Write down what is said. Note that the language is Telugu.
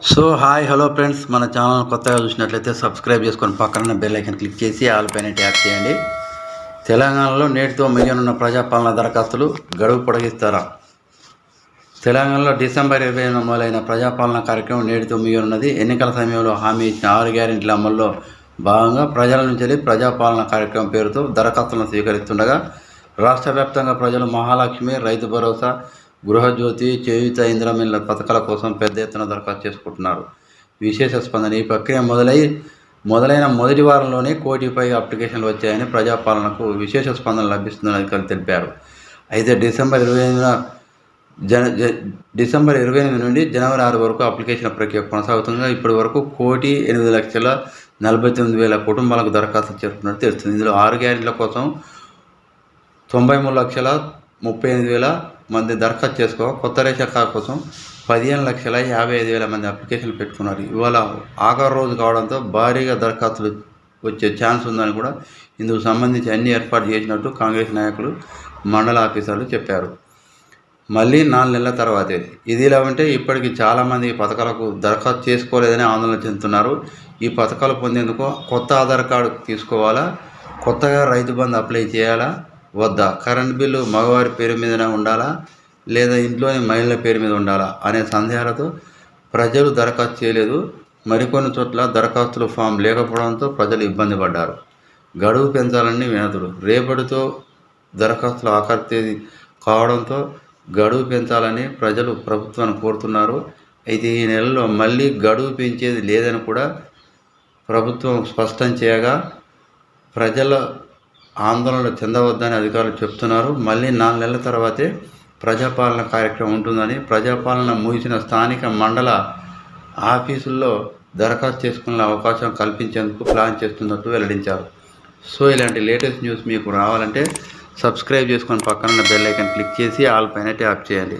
సో హాయ్ హలో ఫ్రెండ్స్ మన ఛానల్ కొత్తగా చూసినట్లయితే సబ్స్క్రైబ్ చేసుకొని పక్కన బెల్ ఐకన్ క్లిక్ చేసి ఆల్ పైన ట్యాప్ చేయండి. తెలంగాణలో నేటితో మిగిలిన ప్రజాపాలన దరఖాస్తులు గడువు పొడిగిస్తారా? తెలంగాణలో డిసెంబర్ ఇరవై ఎనిమిది మొదలైన ప్రజాపాలన కార్యక్రమం నేటితో మిగిలినది ఎన్నికల సమయంలో హామీ ఇచ్చిన ఆరు గ్యారెంటీల అమల్లో భాగంగా ప్రజల నుంచి వెళ్ళి ప్రజాపాలన కార్యక్రమం పేరుతో దరఖాస్తులను స్వీకరిస్తుండగా రాష్ట్ర వ్యాప్తంగా ప్రజలు మహాలక్ష్మి రైతు భరోసా గృహజ్యోతి చేయుత ఇంద్రమిల్ల పథకాల కోసం పెద్ద ఎత్తున దరఖాస్తు చేసుకుంటున్నారు. విశేష స్పందన ఈ ప్రక్రియ మొదలై మొదలైన మొదటి వారంలోనే కోటిపై అప్లికేషన్లు వచ్చాయని ప్రజాపాలనకు విశేష స్పందన లభిస్తుందని అధికారులు తెలిపారు. అయితే డిసెంబర్ ఇరవై ఎనిమిదిన జన డిసెంబర్ ఇరవై ఎనిమిది నుండి జనవరి ఆరు వరకు అప్లికేషన్ ప్రక్రియ కొనసాగుతుండగా ఇప్పటి వరకు కోటి ఎనిమిది లక్షల నలభై తొమ్మిది వేల కుటుంబాలకు దరఖాస్తు చేరుకున్నట్టు తెలుస్తుంది. ఇందులో ఆరు గ్యారెంటీల కోసం తొంభై మూడు లక్షల ముప్పై ఎనిమిది వేల మంది దరఖాస్తు చేసుకో కొత్త రేషన్ కార్డు కోసం పదిహేను లక్షల యాభై ఐదు వేల మంది అప్లికేషన్లు పెట్టుకున్నారు. ఇవాళ ఆఖరు రోజు కావడంతో భారీగా దరఖాస్తులు వచ్చే ఛాన్స్ ఉందని కూడా ఇందుకు సంబంధించి అన్ని ఏర్పాటు చేసినట్టు కాంగ్రెస్ నాయకులు మండల ఆఫీసర్లు చెప్పారు. మళ్ళీ నాలుగు నెలల తర్వాతే. ఇది ఇలా ఉంటే ఇప్పటికి చాలామంది ఈ పథకాలకు దరఖాస్తు చేసుకోలేదని ఆందోళన చెందుతున్నారు. ఈ పథకాలు పొందేందుకు కొత్త ఆధార్ కార్డు తీసుకోవాలా? కొత్తగా రైతు బంధు అప్లై చేయాలా? వద్దా కరెంట్ బిల్లు మగవారి పేరు మీదనే ఉండాలా? లేదా ఇంట్లోని మహిళల పేరు మీద ఉండాలా? అనే సందేహాలతో ప్రజలు దరఖాస్తు చేయలేదు. మరికొన్ని చోట్ల దరఖాస్తుల ఫామ్ లేకపోవడంతో ప్రజలు ఇబ్బంది పడ్డారు. గడువు పెంచాలని వినతులు. రేపటితో దరఖాస్తుల ఆఖరి తేదీ కావడంతో గడువు పెంచాలని ప్రజలు ప్రభుత్వాన్ని కోరుతున్నారు. అయితే ఈ నెలలో మళ్ళీ గడువు పెంచేది లేదని కూడా ప్రభుత్వం స్పష్టం చేయగా ప్రజల ఆందోళన చెందవద్దని అధికారులు చెప్తున్నారు. మళ్ళీ నాలుగు నెలల తర్వాతే ప్రజాపాలన కార్యక్రమం ఉంటుందని ప్రజాపాలన ముగిసిన స్థానిక మండల ఆఫీసుల్లో దరఖాస్తు చేసుకునే అవకాశం కల్పించేందుకు ప్లాన్ చేస్తున్నట్టు వెల్లడించారు. సో ఇలాంటి లేటెస్ట్ న్యూస్ మీకు రావాలంటే సబ్స్క్రైబ్ చేసుకొని పక్కన బెల్ ఐకాన్ క్లిక్ చేసి ఆల్ పైన ట్యాప్ చేయండి.